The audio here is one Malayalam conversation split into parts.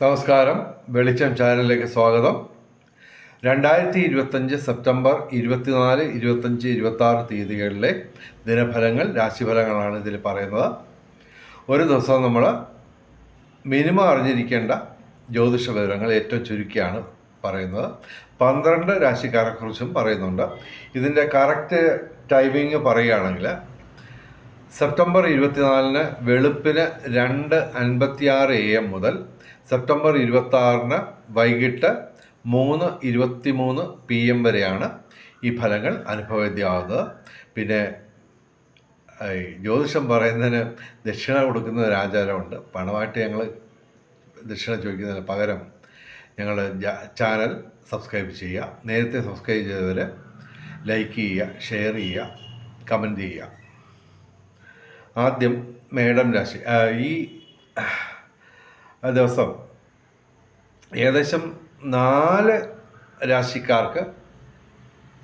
നമസ്കാരം. വെളിച്ചം ചാനലിലേക്ക് സ്വാഗതം. രണ്ടായിരത്തി ഇരുപത്തഞ്ച് സെപ്റ്റംബർ ഇരുപത്തിനാല് ഇരുപത്തഞ്ച് ഇരുപത്തി ആറ് തീയതികളിലെ ദിനഫലങ്ങൾ രാശിഫലങ്ങളാണ് ഇതിൽ പറയുന്നത്. ഒരു ദിവസം നമ്മൾ മിനിമം അറിഞ്ഞിരിക്കേണ്ട ജ്യോതിഷ വിവരങ്ങൾ ഏറ്റവും ചുരുക്കിയാണ് പറയുന്നത്. പന്ത്രണ്ട് രാശിക്കാരെക്കുറിച്ചും പറയുന്നുണ്ട്. ഇതിന്റെ കറക്റ്റ് ടൈമിങ് പറയുകയാണെങ്കിൽ സെപ്റ്റംബർ ഇരുപത്തിനാലിന് വെളുപ്പിന് രണ്ട് അൻപത്തിയാറ് എ എം മുതൽ സെപ്റ്റംബർ ഇരുപത്തി ആറിന് വൈകിട്ട് മൂന്ന് ഇരുപത്തി മൂന്ന് പി എം വരെയാണ് ഈ ഫലങ്ങൾ അനുഭവവേദ്യമാകുന്നത്. പിന്നെ ജ്യോതിഷം പറയുന്നതിന് ദക്ഷിണ കൊടുക്കുന്ന ഒരു ആചാരമുണ്ട്. പണമായിട്ട് ഞങ്ങൾ ദക്ഷിണ ചോദിക്കുന്നതിന് പകരം ഞങ്ങൾ ചാനൽ സബ്സ്ക്രൈബ് ചെയ്യുക. നേരത്തെ സബ്സ്ക്രൈബ് ചെയ്തവർ ലൈക്ക് ചെയ്യുക ഷെയർ ചെയ്യുക കമന്റ് ചെയ്യുക. ആദ്യം മേഡം രാശി ഈ ദിവസം. ഏകദേശം നാല് രാശിക്കാർക്ക്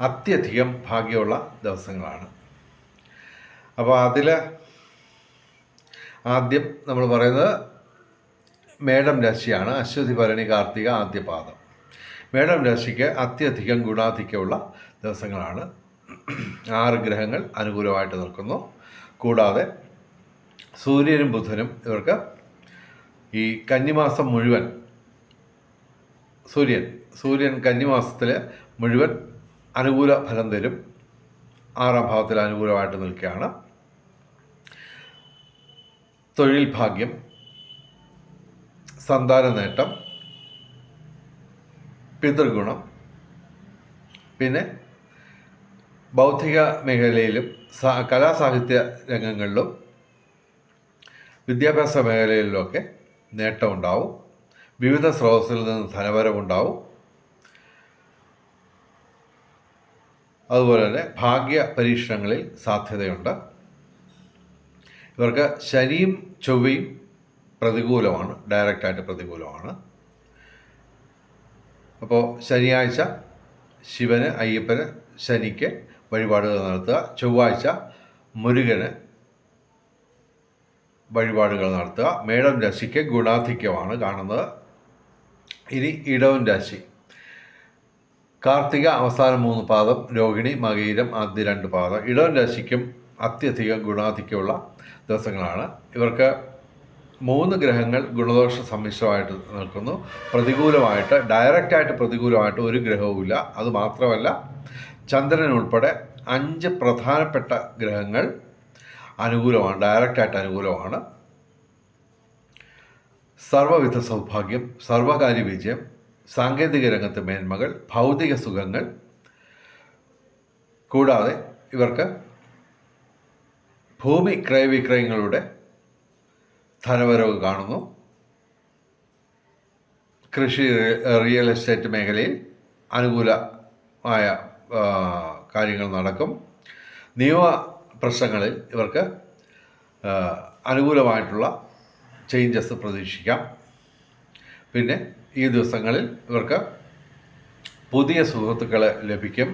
അത്യധികം ഭാഗ്യമുള്ള ദിവസങ്ങളാണ്. അപ്പോൾ അതിൽ ആദ്യം നമ്മൾ പറയുന്നത് മേടം രാശിയാണ്. അശ്വതി ഭരണി കാർത്തിക ആദ്യപാദം. മേടം രാശിക്ക് അത്യധികം ഗുണാധിക്യമുള്ള ദിവസങ്ങളാണ്. ആറ് ഗ്രഹങ്ങൾ അനുകൂലമായിട്ട് നിൽക്കുന്നു. കൂടാതെ സൂര്യനും ബുധനും ഇവർക്ക് ഈ കന്നിമാസം മുഴുവൻ സൂര്യൻ സൂര്യൻ കന്നിമാസത്തിൽ മുഴുവൻ അനുകൂല ഫലം തരും. ആറാം ഭാവത്തിൽ അനുകൂലമായിട്ട് നിൽക്കുകയാണ്. തൊഴിൽ ഭാഗ്യം സന്താന നേട്ടം പിതൃഗുണം പിന്നെ ബൗദ്ധിക മേഖലയിലും കലാസാഹിത്യ രംഗങ്ങളിലും വിദ്യാഭ്യാസ മേഖലയിലുമൊക്കെ നേട്ടമുണ്ടാവും. വിവിധ സ്രോതസ്സിൽ നിന്ന് ധനവരവുണ്ടാവും. അതുപോലെ തന്നെ ഭാഗ്യ പരീക്ഷണങ്ങളിൽ സാധ്യതയുണ്ട്. ഇവർക്ക് ശനിയും ചൊവ്വയും പ്രതികൂലമാണ് ഡയറക്റ്റായിട്ട് പ്രതികൂലമാണ്. അപ്പോൾ ശനിയാഴ്ച ശിവന് അയ്യപ്പന് ശനിക്ക് വഴിപാടുകൾ നടത്തുക. ചൊവ്വാഴ്ച മുരുകന് വഴിപാടുകൾ നടത്തുക. മേടം രാശിക്ക് ഗുണാധിക്യമാണ് കാണുന്നത്. ഇനി ഇടവൻ രാശി. കാർത്തിക അവസാന മൂന്ന് പാദം രോഹിണി മകീരം ആദ്യ രണ്ട് പാദം. ഇടവൻ രാശിക്കും അത്യധികം ഗുണാധിക്യമുള്ള ദിവസങ്ങളാണ്. ഇവർക്ക് മൂന്ന് ഗ്രഹങ്ങൾ ഗുണദോഷ സമ്മിശ്രമായിട്ട് നിൽക്കുന്നു. പ്രതികൂലമായിട്ട് ഡയറക്റ്റായിട്ട് പ്രതികൂലമായിട്ട് ഒരു ഗ്രഹവുമില്ല അത് മാത്രമല്ല ചന്ദ്രൻ ഉൾപ്പെടെ അഞ്ച് പ്രധാനപ്പെട്ട ഗ്രഹങ്ങൾ അനുകൂലമാണ് ഡയറക്റ്റായിട്ട് അനുകൂലമാണ്. സർവവിധ സൗഭാഗ്യം സർവകാര്യ വിജയം സാങ്കേതിക രംഗത്ത് മേന്മകൾ ഭൗതിക സുഖങ്ങൾ കൂടാതെ ഇവർക്ക് ഭൂമി ക്രയവിക്രയങ്ങളുടെ ധനവരവ് കാണുന്നു. കൃഷി റിയൽ എസ്റ്റേറ്റ് മേഖലയിൽ അനുകൂലമായ കാര്യങ്ങൾ നടക്കും. നിയമ പ്രശ്നങ്ങളിൽ ഇവർക്ക് അനുകൂലമായിട്ടുള്ള ചേഞ്ചസ് പ്രതീക്ഷിക്കാം. പിന്നെ ഈ ദിവസങ്ങളിൽ ഇവർക്ക് പുതിയ സുഹൃത്തുക്കളെ ലഭിക്കും.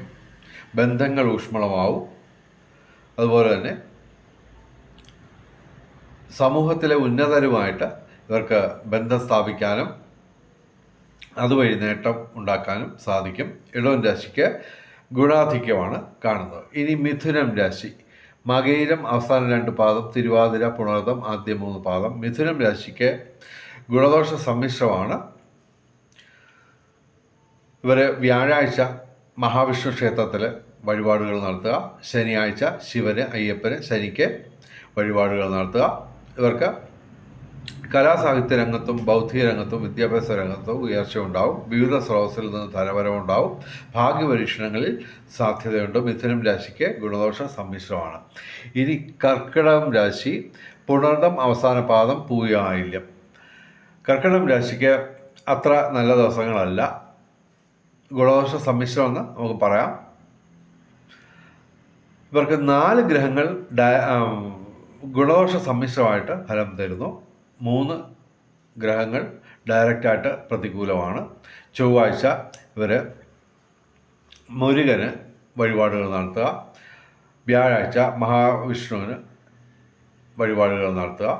ബന്ധങ്ങൾ ഊഷ്മളമാവും. അതുപോലെ തന്നെ സമൂഹത്തിലെ ഉന്നതരുമായിട്ട് ഇവർക്ക് ബന്ധം സ്ഥാപിക്കാനും അതുവഴി നേട്ടം ഉണ്ടാക്കാനും സാധിക്കും. ഇടവൻ രാശിക്ക് ഗുണാധിക്യമാണ് കാണുന്നത്. ഇനി മിഥുനം രാശി. മകയിരം അവസാന രണ്ട് പാദം തിരുവാതിര പുണർതം ആദ്യ മൂന്ന് പാദം. മിഥുനം രാശിക്ക് ഗുണദോഷ സമ്മിശ്രമാണ്. ഇവർ വ്യാഴാഴ്ച മഹാവിഷ്ണു ക്ഷേത്രത്തിൽ വഴിപാടുകൾ നടത്തുക. ശനിയാഴ്ച ശിവന് അയ്യപ്പന് ശനിക്ക് വഴിപാടുകൾ നടത്തുക. ഇവർക്ക് കലാസാഹിത്യ രംഗത്തും ബൗദ്ധിക രംഗത്തും വിദ്യാഭ്യാസ രംഗത്തും ഉയർച്ച ഉണ്ടാവും വിവിധ സ്രോതസ്സിൽ നിന്ന് ധനപരമുണ്ടാവും ഭാഗ്യപരീക്ഷണങ്ങളിൽ സാധ്യതയുണ്ട്. മിഥുനം രാശിക്ക് ഗുണദോഷ സമ്മിശ്രമാണ്. ഇനി കർക്കിടകം രാശി പുണർദം അവസാന പാദം പൂയായില്യം. കർക്കിടകം രാശിക്ക് അത്ര നല്ല ദിവസങ്ങളല്ല. ഗുണദോഷ സമ്മിശ്രമെന്ന് നമുക്ക് പറയാം. ഇവർക്ക് നാല് ഗ്രഹങ്ങൾ ഗുണദോഷ സമ്മിശ്രമായിട്ട് ഫലം തരുന്നു. മൂന്ന് ഗ്രഹങ്ങൾ ഡയറക്റ്റായിട്ട് പ്രതികൂലമാണ്. ചൊവ്വാഴ്ച ഇവർ മുരുകന് വഴിപാടുകൾ നടത്തുക. വ്യാഴാഴ്ച മഹാവിഷ്ണുവിന് വഴിപാടുകൾ നടത്തുക.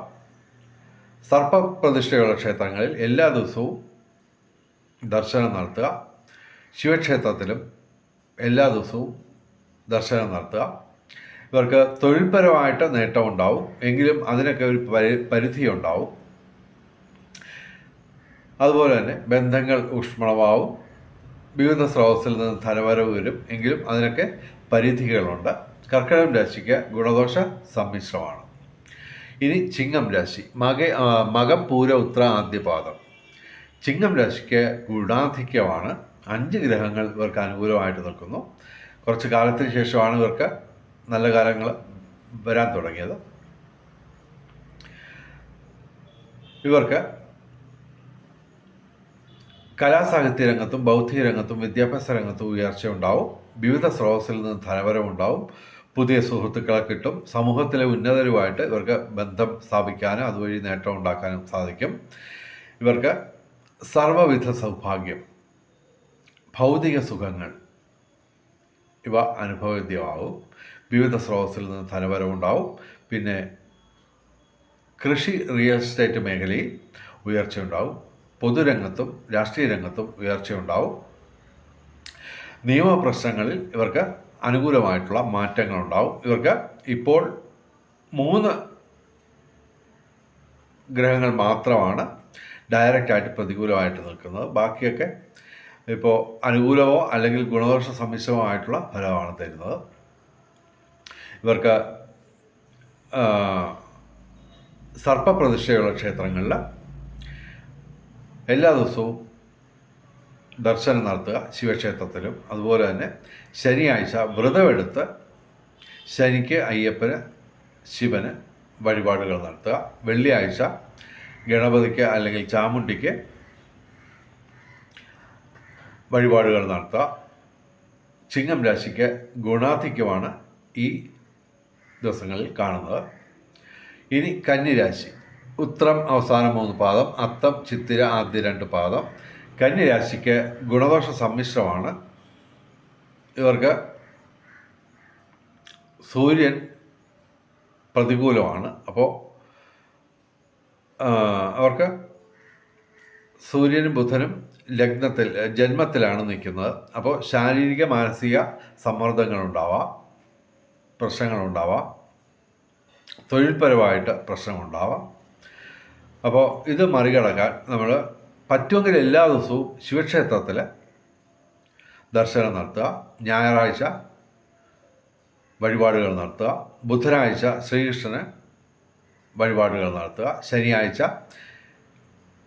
സർപ്പപ്രതിഷ്ഠയുള്ള ക്ഷേത്രങ്ങളിൽ എല്ലാ ദിവസവും ദർശനം നടത്തുക. ശിവക്ഷേത്രത്തിലും എല്ലാ ദിവസവും ദർശനം നടത്തുക. ഇവർക്ക് തൊഴിൽപരമായിട്ട് നേട്ടം ഉണ്ടാവും. എങ്കിലും അതിനൊക്കെ ഒരു പരി പരിധി ഉണ്ടാവും. അതുപോലെ തന്നെ ബന്ധങ്ങൾ ഊഷ്മളമാവും. വിവിധ സ്രോതസ്സിൽ നിന്ന് ധനവരവ് വരും. എങ്കിലും അതിനൊക്കെ പരിധികളുണ്ട്. കർക്കിടകം രാശിക്ക് ഗുണദോഷ സമ്മിശ്രമാണ്. ഇനി ചിങ്ങം രാശി. മക മകം പൂര ഉത്ര ആദ്യപാദം. ചിങ്ങം രാശിക്ക് ഗുണാധിക്യമാണ് അഞ്ച് ഗ്രഹങ്ങൾ ഇവർക്ക് അനുകൂലമായിട്ട് നിൽക്കുന്നു. കുറച്ച് കാലത്തിന് ശേഷമാണ് ഇവർക്ക് നല്ല കാലങ്ങൾ വരാൻ തുടങ്ങിയത്. ഇവർക്ക് കലാസാഹിത്യ രംഗത്തും ബൗദ്ധിക രംഗത്തും വിദ്യാഭ്യാസ രംഗത്തും ഉയർച്ച ഉണ്ടാവും. വിവിധ സ്രോതസ്സിൽ നിന്ന് ധനപരം ഉണ്ടാവും. പുതിയ സുഹൃത്തുക്കളെ കിട്ടും. സമൂഹത്തിലെ ഉന്നതരുമായിട്ട് ഇവർക്ക് ബന്ധം സ്ഥാപിക്കാനും അതുവഴി നേട്ടം ഉണ്ടാക്കാനും സാധിക്കും. ഇവർക്ക് സർവവിധ സൗഭാഗ്യം ഭൗതിക സുഖങ്ങൾ ഇവ അനുഭവവേദ്യമാവും വിവിധ സ്രോതസ്സിൽ നിന്ന് ധനവരവുണ്ടാവും. പിന്നെ കൃഷി റിയൽ എസ്റ്റേറ്റ് മേഖലയിൽ ഉയർച്ചയുണ്ടാവും. പൊതുരംഗത്തും രാഷ്ട്രീയ രംഗത്തും ഉയർച്ചയുണ്ടാവും. നിയമപ്രശ്നങ്ങളിൽ ഇവർക്ക് അനുകൂലമായിട്ടുള്ള മാറ്റങ്ങളുണ്ടാവും. ഇവർക്ക് ഇപ്പോൾ മൂന്ന് ഗ്രഹങ്ങൾ മാത്രമാണ് ഡയറക്റ്റായിട്ട് പ്രതികൂലമായിട്ട് നിൽക്കുന്നത്. ബാക്കിയൊക്കെ ഇപ്പോൾ അനുകൂലമോ അല്ലെങ്കിൽ ഗുണദോഷ സമ്മിശ്രമോ ആയിട്ടുള്ള ഫലമാണ് തരുന്നത്. ഇവർക്ക് സർപ്പപ്രതിഷ്ഠയുള്ള ക്ഷേത്രങ്ങളിൽ എല്ലാ ദിവസവും ദർശനം നടത്തുക ശിവക്ഷേത്രത്തിലും. അതുപോലെ തന്നെ ശനിയാഴ്ച വ്രതമെടുത്ത് ശനിക്ക് അയ്യപ്പന് ശിവന് വഴിപാടുകൾ നടത്തുക. വെള്ളിയാഴ്ച ഗണപതിക്ക് അല്ലെങ്കിൽ ചാമുണ്ടിക്ക് വഴിപാടുകൾ നടത്തുക. ചിങ്ങം രാശിക്ക് ഗുണാധിക്യമാണ് ഈ ദിവസങ്ങളിൽ കാണുന്നത്. ഇനി കന്നിരാശി. ഉത്രം അവസാന മൂന്ന് പാദം അത്തം ചിത്തിര ആദ്യ രണ്ട് പാദം. കന്നിരാശിക്ക് ഗുണദോഷ സമ്മിശ്രമാണ്. ഇവർക്ക് സൂര്യൻ പ്രതികൂലമാണ്. അപ്പോൾ അവർക്ക് സൂര്യനും ബുധനും ലഗ്നത്തിൽ ജന്മത്തിലാണ് നിൽക്കുന്നത്. അപ്പോൾ ശാരീരിക മാനസിക സമ്മർദ്ദങ്ങളുണ്ടാവാം. പ്രശ്നങ്ങളുണ്ടാവാം. തൊഴിൽപരമായിട്ട് പ്രശ്നമുണ്ടാവാം അപ്പോൾ ഇത് മറികടക്കാൻ നമ്മൾ പറ്റുമെങ്കിൽ എല്ലാ ദിവസവും ശിവക്ഷേത്രത്തിൽ ദർശനം നടത്തുക. ഞായറാഴ്ച വഴിപാടുകൾ നടത്തുക. ബുധനാഴ്ച ശ്രീകൃഷ്ണന് വഴിപാടുകൾ നടത്തുക. ശനിയാഴ്ച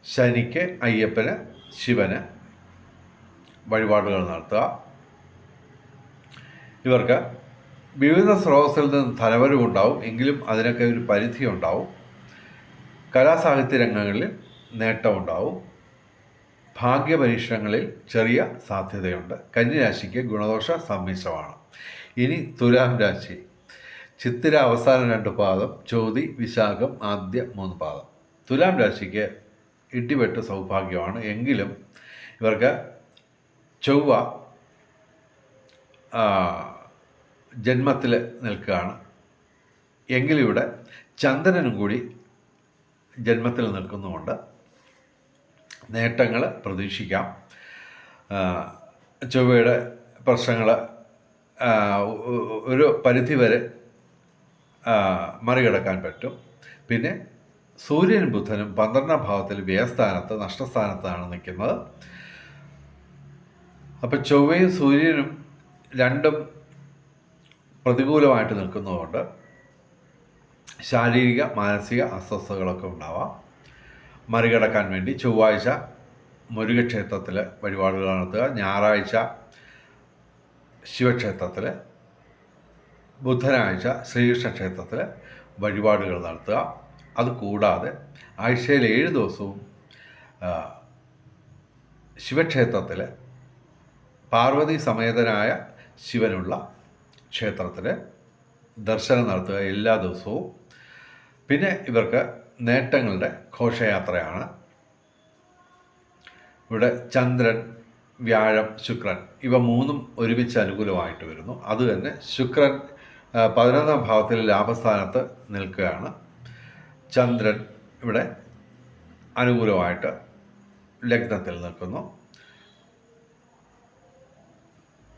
ശനിക്ക് അയ്യപ്പന് ശിവന് വഴിപാടുകൾ നടത്തുക. ഇവർക്ക് വിവിധ സ്രോതസ്സിൽ നിന്ന് ധനവരവുണ്ടാവും എങ്കിലും അതിനൊക്കെ ഒരു പരിധി ഉണ്ടാവും. കലാസാഹിത്യ രംഗങ്ങളിൽ നേട്ടമുണ്ടാവും ഭാഗ്യപരീക്ഷണങ്ങളിൽ ചെറിയ സാധ്യതയുണ്ട്. കന്നിരാശിക്ക് ഗുണദോഷ സമ്മിശ്രമാണ്. ഇനി തുലാം രാശി. ചിത്തിര അവസാന രണ്ട് പാദം ചോതി വിശാഖം ആദ്യ മൂന്ന് പാദം. തുലാം രാശിക്ക് ഇടിവെട്ട് സൗഭാഗ്യമാണ്. എങ്കിലും ഇവർക്ക് ചൊവ്വ ജന്മത്തിൽ നിൽക്കുകയാണ്. എങ്കിലിവിടെ ചന്ദ്രനും കൂടി ജന്മത്തിൽ നിൽക്കുന്നുമുണ്ട്. നേട്ടങ്ങൾ പ്രതീക്ഷിക്കാം. ചൊവ്വയുടെ പ്രശ്നങ്ങൾ ഒരു പരിധിവരെ മറികടക്കാൻ പറ്റും. പിന്നെ സൂര്യനും ബുധനും പന്ത്രണ്ടാം ഭാവത്തിൽ വ്യയസ്ഥാനത്ത് നഷ്ടസ്ഥാനത്താണ് നിൽക്കുന്നത്. അപ്പോൾ ചൊവ്വയും സൂര്യനും രണ്ടും പ്രതികൂലമായിട്ട് നിൽക്കുന്നതുകൊണ്ട് ശാരീരിക മാനസിക അസ്വസ്ഥതകളൊക്കെ ഉണ്ടാവാം. മറികടക്കാൻ വേണ്ടി ചൊവ്വാഴ്ച മുരുകക്ഷേത്രത്തിൽ വഴിപാടുകൾ നടത്തുക. ഞായറാഴ്ച ശിവക്ഷേത്രത്തിൽ ബുധനാഴ്ച ശ്രീകൃഷ്ണ ക്ഷേത്രത്തിൽ വഴിപാടുകൾ നടത്തുക. അതുകൂടാതെ ആഴ്ചയിൽ ഏഴ് ദിവസവും ശിവക്ഷേത്രത്തിൽ പാർവതി സമേതനായ ശിവനുള്ള ക്ഷേത്രത്തിൽ ദർശനം നടത്തുക എല്ലാ ദിവസവും. പിന്നെ ഇവർക്ക് നേട്ടങ്ങളുടെ ഘോഷയാത്രയാണ്. ഇവിടെ ചന്ദ്രൻ വ്യാഴം ശുക്രൻ ഇവ മൂന്നും ഒരുമിച്ച് അനുകൂലമായിട്ട് വരുന്നു. അതുതന്നെ ശുക്രൻ പതിനൊന്നാം ഭാവത്തിൽ ലാഭസ്ഥാനത്ത് നിൽക്കുകയാണ്. ചന്ദ്രൻ ഇവിടെ അനുകൂലമായിട്ട് ലഗ്നത്തിൽ നിൽക്കുന്നു.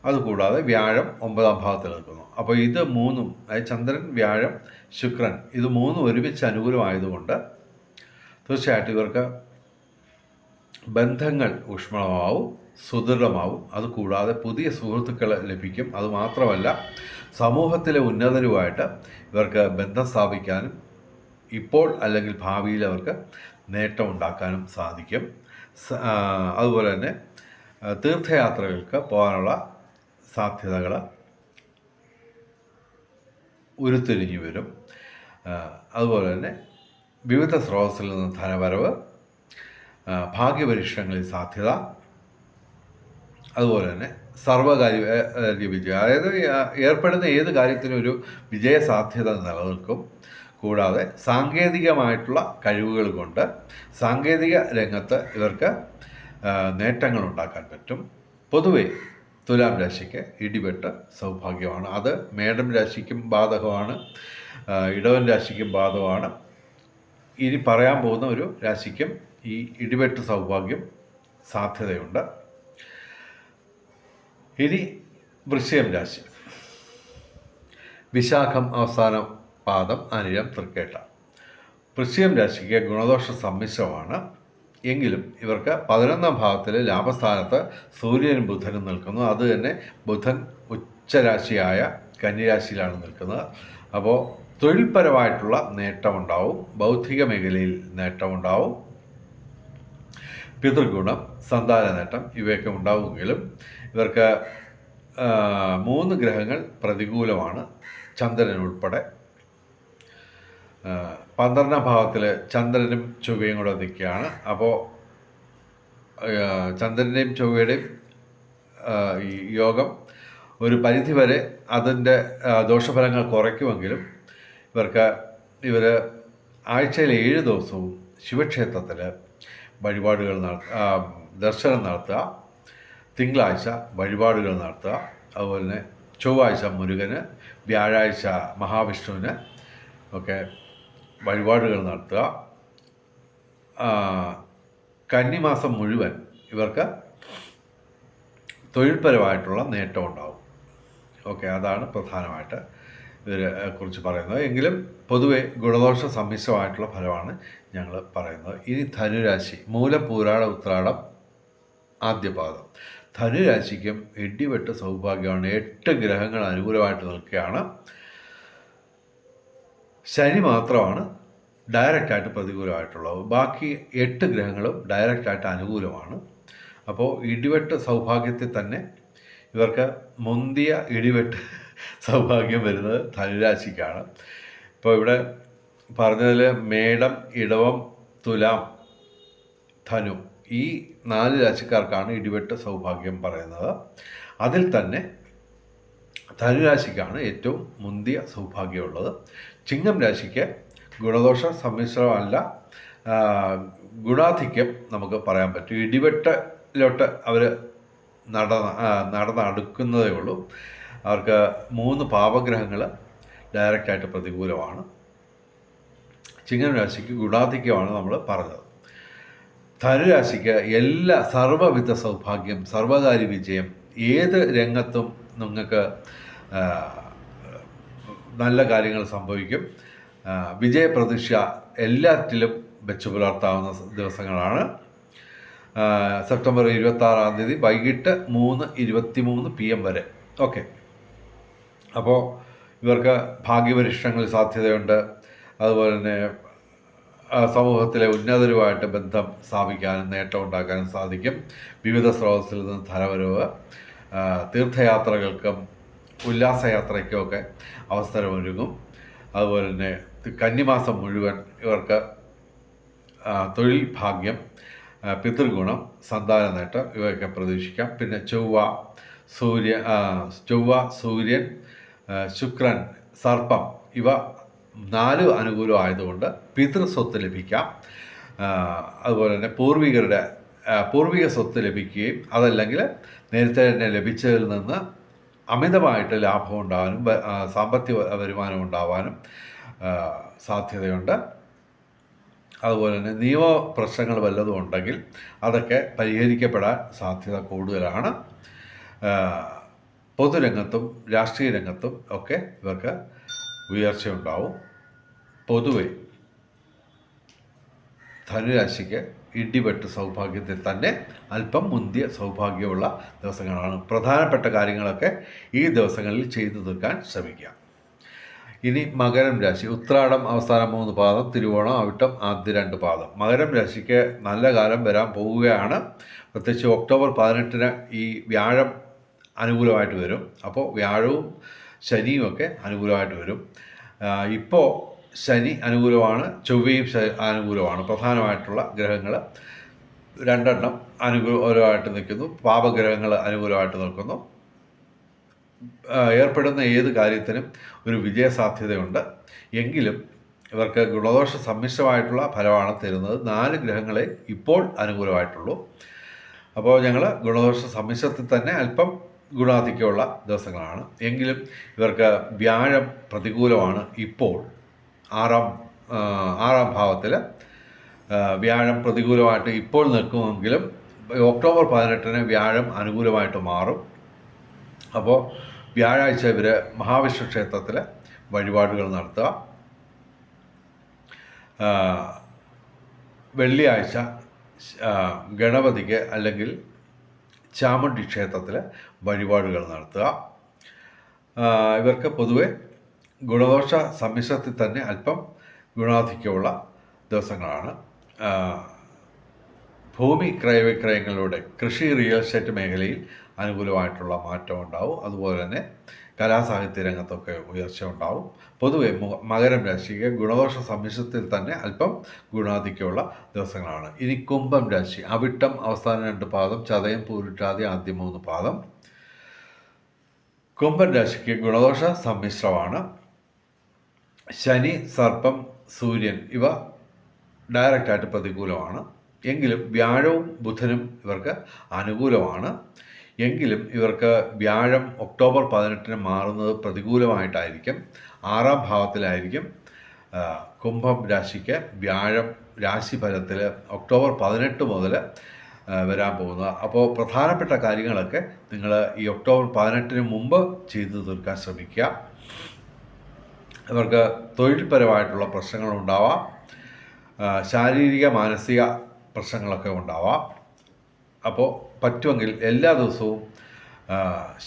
അതുകൂടാതെ വ്യാഴം ഒമ്പതാം ഭാവത്തിൽ നിൽക്കുന്നു. അപ്പോൾ ഇത് മൂന്നും അതായത് ചന്ദ്രൻ വ്യാഴം ശുക്രൻ ഇത് മൂന്നും ഒരുമിച്ച് അനുകൂലമായതുകൊണ്ട് തീർച്ചയായിട്ടും ഇവർക്ക് ബന്ധങ്ങൾ ഊഷ്മളമാവും സുദൃഢമാവും. അതുകൂടാതെ പുതിയ സുഹൃത്തുക്കൾ ലഭിക്കും. അതുമാത്രമല്ല സമൂഹത്തിലെ ഉന്നതരുമായിട്ട് ഇവർക്ക് ബന്ധം സ്ഥാപിക്കാനും ഇപ്പോൾ അല്ലെങ്കിൽ ഭാവിയിൽ അവർക്ക് നേട്ടം ഉണ്ടാക്കാനും സാധിക്കും. അതുപോലെ തന്നെ തീർത്ഥയാത്രകൾക്ക് പോകാനുള്ള സാധ്യതകൾ ഉരുത്തിരിഞ്ഞു വരും. അതുപോലെ തന്നെ വിവിധ സ്രോതസ്സിൽ നിന്ന് ധനവരവ് ഭാഗ്യപരീക്ഷണങ്ങളിൽ സാധ്യത അതുപോലെ തന്നെ സർവകാര്യ വിജയം അതായത് ഏർപ്പെടുന്ന ഏത് കാര്യത്തിനും ഒരു വിജയ സാധ്യത നിലനിൽക്കും. കൂടാതെ സാങ്കേതികമായിട്ടുള്ള കഴിവുകൾ കൊണ്ട് സാങ്കേതിക രംഗത്ത് ഇവർക്ക് നേട്ടങ്ങൾ ഉണ്ടാക്കാൻ പറ്റും. പൊതുവെ തുലാം രാശിക്ക് ഇടിവെട്ട് സൗഭാഗ്യമാണ്. അത് മേടം രാശിക്കും ബാധകമാണ് ഇടവൻ രാശിക്കും ബാധകമാണ്. ഇനി പറയാൻ പോകുന്ന ഒരു രാശിക്കും ഈ ഇടിവെട്ട് സൗഭാഗ്യം സാധ്യതയുണ്ട്. ഇനി വൃശ്ചയം രാശി. വിശാഖം അവസാന പാദം അനിഴം തൃക്കേട്ട. വൃശ്ചയം രാശിക്ക് ഗുണദോഷ സമ്മിശ്രമാണ്. എങ്കിലും ഇവർക്ക് പതിനൊന്നാം ഭാവത്തിൽ ലാഭസ്ഥാനത്ത് സൂര്യനും ബുധനും നിൽക്കുന്നു. അത് തന്നെ ബുധൻ ഉച്ചരാശിയായ കന്യരാശിയിലാണ് നിൽക്കുന്നത്. അപ്പോൾ തൊഴിൽപരമായിട്ടുള്ള നേട്ടമുണ്ടാവും. ബൗദ്ധിക മേഖലയിൽ നേട്ടമുണ്ടാവും. പിതൃഗുണം സന്താന നേട്ടം ഇവയൊക്കെ ഉണ്ടാവുമെങ്കിലും ഇവർക്ക് മൂന്ന് ഗ്രഹങ്ങൾ പ്രതികൂലമാണ്. ചന്ദ്രൻ ഉൾപ്പെടെ പന്ത്രണ്ടാം ഭാവത്തിൽ ചന്ദ്രനും ചൊവ്വയും കൂടെ നിൽക്കുകയാണ്. അപ്പോൾ ചന്ദ്രന്റെയും ചൊവ്വയുടെയും യോഗം ഒരു പരിധി വരെ അതിന്റെ ദോഷഫലങ്ങൾ കുറയ്ക്കുമെങ്കിലും ഇവർക്ക് ഇവർ ആഴ്ചയിൽ ഏഴ് ദിവസവും ശിവക്ഷേത്രത്തിൽ വഴിപാടുകൾ നടത്തുക ദർശനം നടത്തുക. തിങ്കളാഴ്ച വഴിപാടുകൾ നടത്തുക. അതുപോലെ തന്നെ ചൊവ്വാഴ്ച മുരുകന് വ്യാഴാഴ്ച മഹാവിഷ്ണുവിന് ഒക്കെ വഴിപാടുകൾ നടത്തുക. കന്നിമാസം മുഴുവൻ ഇവർക്ക് തൊഴിൽപരമായിട്ടുള്ള നേട്ടം ഉണ്ടാവും. ഓക്കെ അതാണ് പ്രധാനമായിട്ട് ഇതിനെ കുറിച്ച് പറയുന്നത്. എങ്കിലും പൊതുവെ ഗുണദോഷ സമ്മിശ്രമായിട്ടുള്ള ഫലമാണ് ഞങ്ങൾ പറയുന്നത്. ഇനി ധനുരാശി മൂലപൂരാട ഉത്രാടം ആദ്യപാദം. ധനുരാശിക്കും ഇടിവെട്ട് സൗഭാഗ്യമാണ്. എട്ട് ഗ്രഹങ്ങൾ അനുകൂലമായിട്ട് നിൽക്കുകയാണ്. ശനി മാത്രമാണ് ഡയറക്റ്റായിട്ട് പ്രതികൂലമായിട്ടുള്ളത് ബാക്കി എട്ട് ഗ്രഹങ്ങളും ഡയറക്റ്റായിട്ട് അനുകൂലമാണ്. അപ്പോൾ ഇടിവെട്ട് സൗഭാഗ്യത്തിൽ തന്നെ ഇവർക്ക് മുന്തിയ ഇടിവെട്ട് സൗഭാഗ്യം വരുന്നത് ധനുരാശിക്കാണ്. ഇപ്പോൾ ഇവിടെ പറഞ്ഞതിൽ മേടം ഇടവം തുലാം ധനു ഈ നാല് രാശിക്കാർക്കാണ് ഇടിവെട്ട് സൗഭാഗ്യം പറയുന്നത്. അതിൽ തന്നെ ധനുരാശിക്കാണ് ഏറ്റവും മുന്തിയ സൗഭാഗ്യമുള്ളത്. ചിങ്ങം രാശിക്ക് ഗുണദോഷ സമ്മിശ്രമല്ല. ഗുണാധിക്യം നമുക്ക് പറയാൻ പറ്റും. ഇടിവെട്ടിലോട്ട് അവർ നട നടന്നടുക്കുന്നതേ ഉള്ളൂ. അവർക്ക് മൂന്ന് പാപഗ്രഹങ്ങൾ ഡയറക്റ്റായിട്ട് പ്രതികൂലമാണ്. ചിങ്ങം രാശിക്ക് ഗുണാധിക്യമാണ് നമ്മൾ പറഞ്ഞത്. ധനുരാശിക്ക് എല്ലാ സർവവിധ സൗഭാഗ്യം സർവകാര്യ വിജയം ഏത് രംഗത്തും നിങ്ങൾക്ക് നല്ല കാര്യങ്ങൾ സംഭവിക്കും. വിജയപ്രതീക്ഷ എല്ലാറ്റിലും വെച്ച് പുലർത്താവുന്ന ദിവസങ്ങളാണ്. സെപ്റ്റംബർ ഇരുപത്താറാം തീയതി വൈകിട്ട് മൂന്ന് ഇരുപത്തി മൂന്ന് പി എം വരെ. ഓക്കെ. അപ്പോൾ ഇവർക്ക് ഭാഗ്യപരിഷ്ടങ്ങൾ സാധ്യതയുണ്ട്. അതുപോലെ തന്നെ സമൂഹത്തിലെ ഉന്നതരുമായിട്ട് ബന്ധം സ്ഥാപിക്കാനും നേട്ടം ഉണ്ടാക്കാനും സാധിക്കും. വിവിധ സ്രോതസ്സിൽ നിന്ന് ധനവരവ് തീർത്ഥയാത്രകൾക്കും ഉല്ലാസയാത്രയ്ക്കുമൊക്കെ അവസരമൊരുങ്ങും. അതുപോലെ തന്നെ കന്നിമാസം മുഴുവൻ ഇവർക്ക് തൊഴിൽ ഭാഗ്യം പിതൃഗുണം സന്താന നേട്ടം ഇവയൊക്കെ പ്രതീക്ഷിക്കാം. പിന്നെ ചൊവ്വ സൂര്യ ചൊവ്വ സൂര്യൻ ശുക്രൻ സർപ്പം ഇവ നാല് അനുകൂലമായതുകൊണ്ട് പിതൃസ്വത്ത് ലഭിക്കാം. അതുപോലെ തന്നെ പൂർവികരുടെ പൂർവിക സ്വത്ത് ലഭിക്കുകയും അതല്ലെങ്കിൽ നേരത്തെ തന്നെ ലഭിച്ചതിൽ നിന്ന് അമിതമായിട്ട് ലാഭം ഉണ്ടാകാനും സാമ്പത്തിക വരുമാനം ഉണ്ടാവാനും സാധ്യതയുണ്ട്. അതുപോലെ തന്നെ നിയമ പ്രശ്നങ്ങൾ വല്ലതും ഉണ്ടെങ്കിൽ അതൊക്കെ പരിഹരിക്കപ്പെടാൻ സാധ്യത കൂടുതലാണ്. പൊതുരംഗത്തും രാഷ്ട്രീയ രംഗത്തും ഒക്കെ ഇവർക്ക് ഉയർച്ചയുണ്ടാവും. പൊതുവെ ധനുരാശിക്ക് ഇടിവെട്ട് സൗഭാഗ്യത്തിൽ തന്നെ അല്പം മുന്തിയ സൗഭാഗ്യമുള്ള ദിവസങ്ങളാണ്. പ്രധാനപ്പെട്ട കാര്യങ്ങളൊക്കെ ഈ ദിവസങ്ങളിൽ ചെയ്തു തീർക്കാൻ ശ്രമിക്കുക. ഇനി മകരം രാശി. ഉത്രാടം അവസാനം മൂന്ന് പാദം തിരുവോണം അവിട്ടം ആദ്യ രണ്ട് പാദം. മകരം രാശിക്ക് നല്ല കാലം വരാൻ പോവുകയാണ്. പ്രത്യേകിച്ച് ഒക്ടോബർ പതിനെട്ടിന് ഈ വ്യാഴം അനുകൂലമായിട്ട് വരും. അപ്പോൾ വ്യാഴവും ശനിയും ഒക്കെ അനുകൂലമായിട്ട് വരും. ഇപ്പോൾ ശനി അനുകൂലമാണ് ചൊവ്വയും അനുകൂലമാണ്. പ്രധാനമായിട്ടുള്ള ഗ്രഹങ്ങൾ രണ്ടെണ്ണം അനുകൂലമായിട്ട് നിൽക്കുന്നു. പാപഗ്രഹങ്ങൾ അനുകൂലമായിട്ട് നിൽക്കുന്നു. ഏർപ്പെടുന്ന ഏത് കാര്യത്തിനും ഒരു വിജയസാധ്യതയുണ്ട്. എങ്കിലും ഇവർക്ക് ഗുണദോഷ സമ്മിശ്രമായിട്ടുള്ള ഫലമാണ് തരുന്നത്. നാല് ഗ്രഹങ്ങളെ ഇപ്പോൾ അനുകൂലമായിട്ടുള്ളൂ. അപ്പോൾ ഞങ്ങൾ ഗുണദോഷ സമ്മിശ്രത്തിൽ തന്നെ അല്പം ഗുണാധിക്യമുള്ള ദിവസങ്ങളാണ്. എങ്കിലും ഇവർക്ക് വ്യാഴം പ്രതികൂലമാണ് ഇപ്പോൾ. ആറാം ആറാം ഭാവത്തിൽ വ്യാഴം പ്രതികൂലമായിട്ട് ഇപ്പോൾ നിൽക്കുമെങ്കിലും ഒക്ടോബർ പതിനെട്ടിന് വ്യാഴം അനുകൂലമായിട്ട് മാറും. അപ്പോൾ വ്യാഴാഴ്ച ഇവർ മഹാവിഷ്ണു ക്ഷേത്രത്തിൽ വഴിപാടുകൾ നടത്തുക. വെള്ളിയാഴ്ച ഗണപതിക്ക് അല്ലെങ്കിൽ ചാമുണ്ഡി ക്ഷേത്രത്തിൽ വഴിപാടുകൾ നടത്തുക. ഇവർക്ക് പൊതുവെ ഗുണദോഷ സമ്മിശ്രത്തിൽ തന്നെ അല്പം ഗുണാധിക്യമുള്ള ദിവസങ്ങളാണ്. ഭൂമി ക്രയവിക്രയങ്ങളിലൂടെ കൃഷി റിയൽ എസ്റ്റേറ്റ് മേഖലയിൽ അനുകൂലമായിട്ടുള്ള മാറ്റം ഉണ്ടാവും. അതുപോലെ തന്നെ കലാസാഹിത്യ രംഗത്തൊക്കെ ഉയർച്ച ഉണ്ടാവും. പൊതുവെ മകരം രാശിക്ക് ഗുണദോഷ സമ്മിശ്രത്തിൽ തന്നെ അല്പം ഗുണാധിക്യമുള്ള ദിവസങ്ങളാണ്. ഇനി കുംഭം രാശി അവിട്ടം അവസാന രണ്ട് പാദം ചതയം പൂരിട്ടാതി ആദ്യ മൂന്ന് പാദം. കുംഭൻ രാശിക്ക് ഗുണദോഷ സമ്മിശ്രമാണ്. ശനി സർപ്പം സൂര്യൻ ഇവ ഡയറക്റ്റായിട്ട് പ്രതികൂലമാണ്. എങ്കിലും വ്യാഴവും ബുധനും ഇവർക്ക് അനുകൂലമാണ്. എങ്കിലും ഇവർക്ക് വ്യാഴം ഒക്ടോബർ പതിനെട്ടിന് മാറുന്നത് പ്രതികൂലമായിട്ടായിരിക്കും. ആറാം ഭാവത്തിലായിരിക്കും. കുംഭം രാശിക്ക് വ്യാഴം രാശിഫലത്തിൽ ഒക്ടോബർ പതിനെട്ട് മുതൽ വരാൻ പോകുന്നത്. അപ്പോൾ പ്രധാനപ്പെട്ട കാര്യങ്ങളൊക്കെ നിങ്ങൾ ഈ ഒക്ടോബർ പതിനെട്ടിന് മുമ്പ് ചെയ്തു തീർക്കാൻ ശ്രമിക്കുക. ഇവർക്ക് തൊഴിൽപരമായിട്ടുള്ള പ്രശ്നങ്ങളുണ്ടാവാം. ശാരീരിക മാനസിക പ്രശ്നങ്ങളൊക്കെ ഉണ്ടാവാം. അപ്പോൾ പറ്റുമെങ്കിൽ എല്ലാ ദിവസവും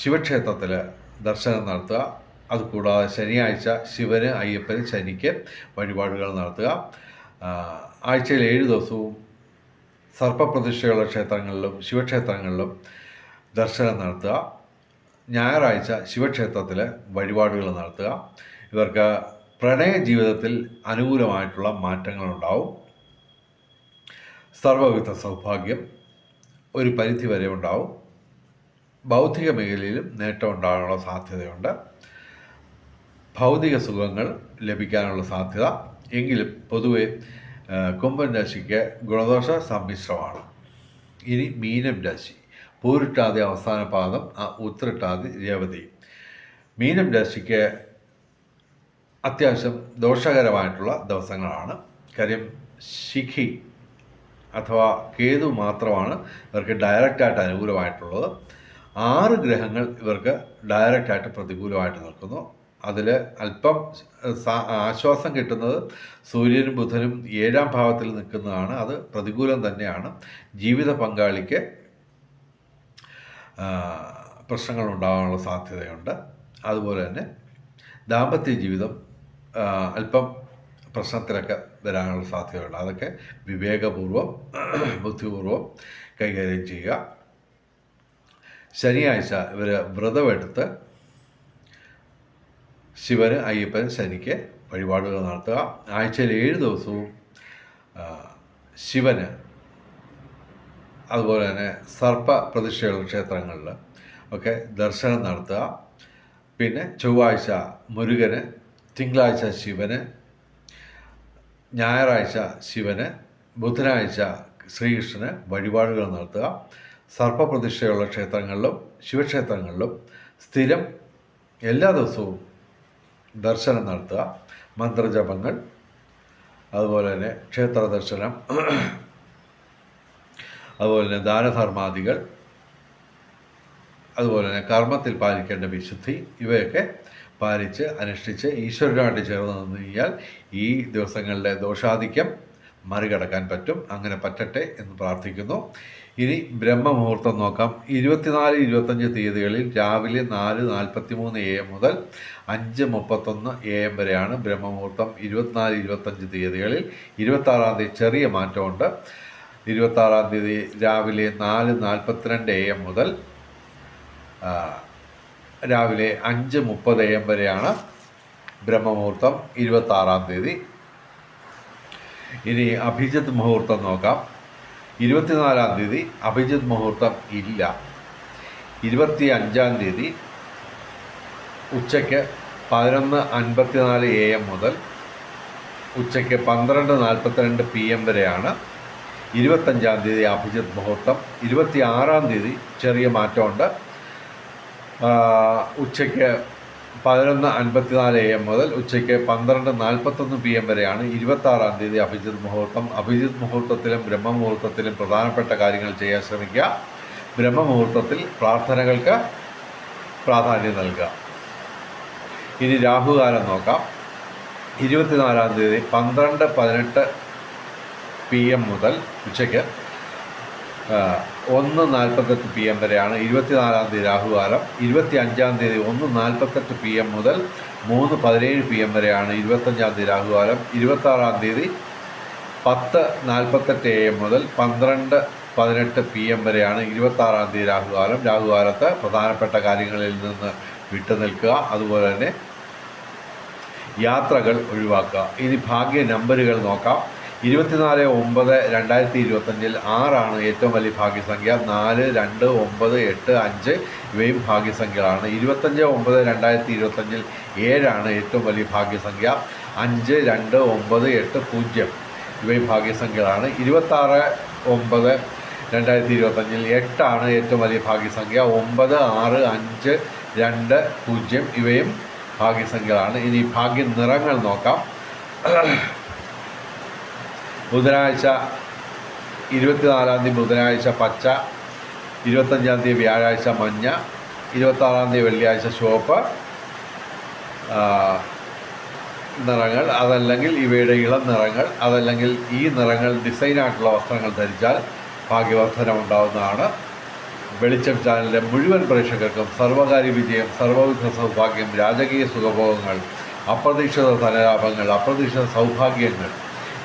ശിവക്ഷേത്രത്തിൽ ദർശനം നടത്തുക. അതുകൂടാതെ ശനിയാഴ്ച ശിവന് അയ്യപ്പന് ശനിക്ക് വഴിപാടുകൾ നടത്തുക. ആഴ്ചയിൽ ഏഴ് ദിവസവും സർപ്പപ്രതിഷ്ഠയുള്ള ക്ഷേത്രങ്ങളിലും ശിവക്ഷേത്രങ്ങളിലും ദർശനം നടത്തുക. ഞായറാഴ്ച ശിവക്ഷേത്രത്തിൽ വഴിപാടുകൾ നടത്തുക. ഇവർക്ക് പ്രണയ ജീവിതത്തിൽ അനുകൂലമായിട്ടുള്ള മാറ്റങ്ങളുണ്ടാവും. സർവവിധ സൗഭാഗ്യം ഒരു പരിധി വരെ ഉണ്ടാവും. ബൗദ്ധിക മേഖലയിലും നേട്ടം ഉണ്ടാകാനുള്ള സാധ്യതയുണ്ട്. ഭൗതിക സുഖങ്ങൾ ലഭിക്കാനുള്ള സാധ്യത. എങ്കിലും പൊതുവെ കുംഭം രാശിക്ക് ഗുണദോഷ സമ്മിശ്രമാണ്. ഇനി മീനം രാശി. പൂരിട്ടാതി അവസാന പാദം ആ, ഉത്രട്ടാതി രേവതി. മീനം രാശിക്ക് അത്യാവശ്യം ദോഷകരമായിട്ടുള്ള ദിവസങ്ങളാണ്. കാര്യം ശിഖി അഥവാ കേതു മാത്രമാണ് ഇവർക്ക് ഡയറക്റ്റായിട്ട് അനുകൂലമായിട്ടുള്ളത്. ആറ് ഗ്രഹങ്ങൾ ഇവർക്ക് ഡയറക്റ്റായിട്ട് പ്രതികൂലമായിട്ട് നിൽക്കുന്നു. അതിൽ അല്പം ആശ്വാസം കിട്ടുന്നത് സൂര്യനും ബുധനും ഏഴാം ഭാവത്തിൽ നിൽക്കുന്നതാണ്. അത് പ്രതികൂലം തന്നെയാണ്. ജീവിത പങ്കാളിക്ക് പ്രശ്നങ്ങൾ ഉണ്ടാകാനുള്ള സാധ്യതയുണ്ട്. അതുപോലെ തന്നെ ദാമ്പത്യ ജീവിതം അല്പം പ്രശ്നത്തിലൊക്കെ വരാനുള്ള സാധ്യതയുണ്ട് അതൊക്കെ വിവേകപൂർവം ബുദ്ധിപൂർവം കൈകാര്യം ചെയ്യുക. ശനിയാഴ്ച ഇവർ വ്രതമെടുത്ത് ശിവന് അയ്യപ്പൻ ശനിക്ക് വഴിപാടുകൾ നടത്തുക. ആഴ്ചയിൽ ഏഴ് ദിവസവും ശിവന് അതുപോലെ തന്നെ സർപ്പ പ്രതിഷ്ഠയുള്ള ക്ഷേത്രങ്ങളിൽ ഒക്കെ ദർശനം നടത്തുക. പിന്നെ ചൊവ്വാഴ്ച മുരുകന് തിങ്കളാഴ്ച ശിവന് ഞായറാഴ്ച ശിവന് ബുധനാഴ്ച ശ്രീകൃഷ്ണന് വഴിപാടുകൾ നടത്തുക. സർപ്പപ്രതിഷ്ഠയുള്ള ക്ഷേത്രങ്ങളിലും ശിവക്ഷേത്രങ്ങളിലും സ്ഥിരം എല്ലാ ദിവസവും ദർശനം നടത്തുക. മന്ത്രജപങ്ങൾ അതുപോലെ തന്നെ ക്ഷേത്ര ദർശനം അതുപോലെ തന്നെ ദാനധർമാദികൾ അതുപോലെ തന്നെ കർമ്മത്തിൽ പാലിക്കേണ്ട വിശുദ്ധി ഇവയൊക്കെ പാലിച്ച് അനുഷ്ഠിച്ച് ഈശ്വരനുമായിട്ട് ചേർന്ന് നിന്ന് കഴിഞ്ഞാൽ ഈ ദിവസങ്ങളിലെ ദോഷാധിക്യം മറികടക്കാൻ പറ്റും. അങ്ങനെ പറ്റട്ടെ എന്ന് പ്രാർത്ഥിക്കുന്നു. ഇനി ബ്രഹ്മമുഹൂർത്തം നോക്കാം. ഇരുപത്തിനാല് ഇരുപത്തഞ്ച് തീയതികളിൽ രാവിലെ നാല് നാൽപ്പത്തി മൂന്ന് എ എം മുതൽ അഞ്ച് മുപ്പത്തൊന്ന് എ എം വരെയാണ് ബ്രഹ്മമുഹൂർത്തം. ഇരുപത്തിനാല് ഇരുപത്തഞ്ച് തീയതികളിൽ ഇരുപത്താറാം തീയതി ചെറിയ മാറ്റമുണ്ട്. ഇരുപത്താറാം തീയതി രാവിലെ നാല് നാൽപ്പത്തിരണ്ട് എ എം മുതൽ രാവിലെ അഞ്ച് മുപ്പത് എം വരെയാണ് ബ്രഹ്മമുഹൂർത്തം ഇരുപത്താറാം തീയതി. ഇനി അഭിജിത്ത് മുഹൂർത്തം നോക്കാം. ഇരുപത്തിനാലാം തീയതി അഭിജിത്ത് മുഹൂർത്തം ഇല്ല. ഇരുപത്തി അഞ്ചാം തീയതി ഉച്ചയ്ക്ക് പതിനൊന്ന് അൻപത്തിനാല് എ എം മുതൽ ഉച്ചയ്ക്ക് പന്ത്രണ്ട് നാൽപ്പത്തിരണ്ട് പി എം വരെയാണ് ഇരുപത്തഞ്ചാം തീയതി അഭിജിത്ത് മുഹൂർത്തം. ഇരുപത്തി ആറാം തീയതി ചെറിയ മാറ്റമുണ്ട്. ഉച്ചയ്ക്ക് പതിനൊന്ന് അൻപത്തിനാല് എ എം മുതൽ ഉച്ചയ്ക്ക് പന്ത്രണ്ട് നാൽപ്പത്തൊന്ന് പി എം വരെയാണ് ഇരുപത്താറാം തീയതി അഭിജിത് മുഹൂർത്തം. അഭിജിത് മുഹൂർത്തത്തിലും ബ്രഹ്മമുഹൂർത്തത്തിലും പ്രധാനപ്പെട്ട കാര്യങ്ങൾ ചെയ്യാൻ ശ്രമിക്കുക. ബ്രഹ്മമുഹൂർത്തത്തിൽ പ്രാർത്ഥനകൾക്ക് പ്രാധാന്യം നൽകുക. ഇനി രാഹുകാലം നോക്കാം. ഇരുപത്തിനാലാം തീയതി പന്ത്രണ്ട് പതിനെട്ട് പി എം മുതൽ ഉച്ചയ്ക്ക് ഒന്ന് നാൽപ്പത്തെട്ട് പി എം വരെയാണ്. ഇരുപത്തിനാലാം തീയതി രാഹുകാലം. ഇരുപത്തി അഞ്ചാം തീയതി ഒന്ന് നാൽപ്പത്തെട്ട് പി എം മുതൽ മൂന്ന് പതിനേഴ് പി എം വരെയാണ് ഇരുപത്തഞ്ചാം തീയതി രാഹുകാലം. ഇരുപത്താറാം തീയതി പത്ത് നാൽപ്പത്തെട്ട് എ എം മുതൽ പന്ത്രണ്ട് പതിനെട്ട് പി എം വരെയാണ് ഇരുപത്താറാം തീയതി രാഹുകാലം. രാഹുകാലത്ത് പ്രധാനപ്പെട്ട കാര്യങ്ങളിൽ നിന്ന് വിട്ടുനിൽക്കുക അതുപോലെ തന്നെ യാത്രകൾ ഒഴിവാക്കുക. ഇനി ഭാഗ്യ നമ്പറുകൾ നോക്കാം. ഇരുപത്തിനാല് ഒമ്പത് രണ്ടായിരത്തി ഇരുപത്തഞ്ചിൽ ആറാണ് ഏറ്റവും വലിയ ഭാഗ്യസംഖ്യ. നാല് രണ്ട് ഒമ്പത് എട്ട് അഞ്ച് ഇവയും ഭാഗ്യസംഖ്യകളാണ്. ഇരുപത്തഞ്ച് ഒമ്പത് രണ്ടായിരത്തി ഇരുപത്തഞ്ചിൽ ഏഴാണ് ഏറ്റവും വലിയ ഭാഗ്യസംഖ്യ. അഞ്ച് രണ്ട് ഒമ്പത് എട്ട് പൂജ്യം ഇവയും ഭാഗ്യസംഖ്യകളാണ്. ഇരുപത്താറ് ഒമ്പത് രണ്ടായിരത്തി ഇരുപത്തഞ്ചിൽ എട്ടാണ് ഏറ്റവും വലിയ ഭാഗ്യസംഖ്യ. ഒമ്പത് ആറ് അഞ്ച് രണ്ട് പൂജ്യം ഇവയും ഭാഗ്യസംഖ്യകളാണ്. ഇനി ഭാഗ്യ നിറങ്ങൾ നോക്കാം. ബുധനാഴ്ച ഇരുപത്തിനാലാം തീയതി ബുധനാഴ്ച പച്ച ഇരുപത്തഞ്ചാം തീയതി വ്യാഴാഴ്ച മഞ്ഞ ഇരുപത്താറാം തീയതി വെള്ളിയാഴ്ച ചുവപ്പ് നിറങ്ങൾ അതല്ലെങ്കിൽ ഇവയുടെ ഇളം നിറങ്ങൾ അതല്ലെങ്കിൽ ഈ നിറങ്ങൾ ഡിസൈനായിട്ടുള്ള വസ്ത്രങ്ങൾ ധരിച്ചാൽ ഭാഗ്യവർദ്ധനം ഉണ്ടാവുന്നതാണ് വെളിച്ചം ചാനലിലെ മുഴുവൻ പ്രേക്ഷകർക്കും സർവകാര്യ വിജയം സർവവിധ സൗഭാഗ്യം രാജകീയ സുഖഭോഗങ്ങൾ അപ്രതീക്ഷിത ധനലാഭങ്ങൾ അപ്രതീക്ഷിത സൗഭാഗ്യങ്ങൾ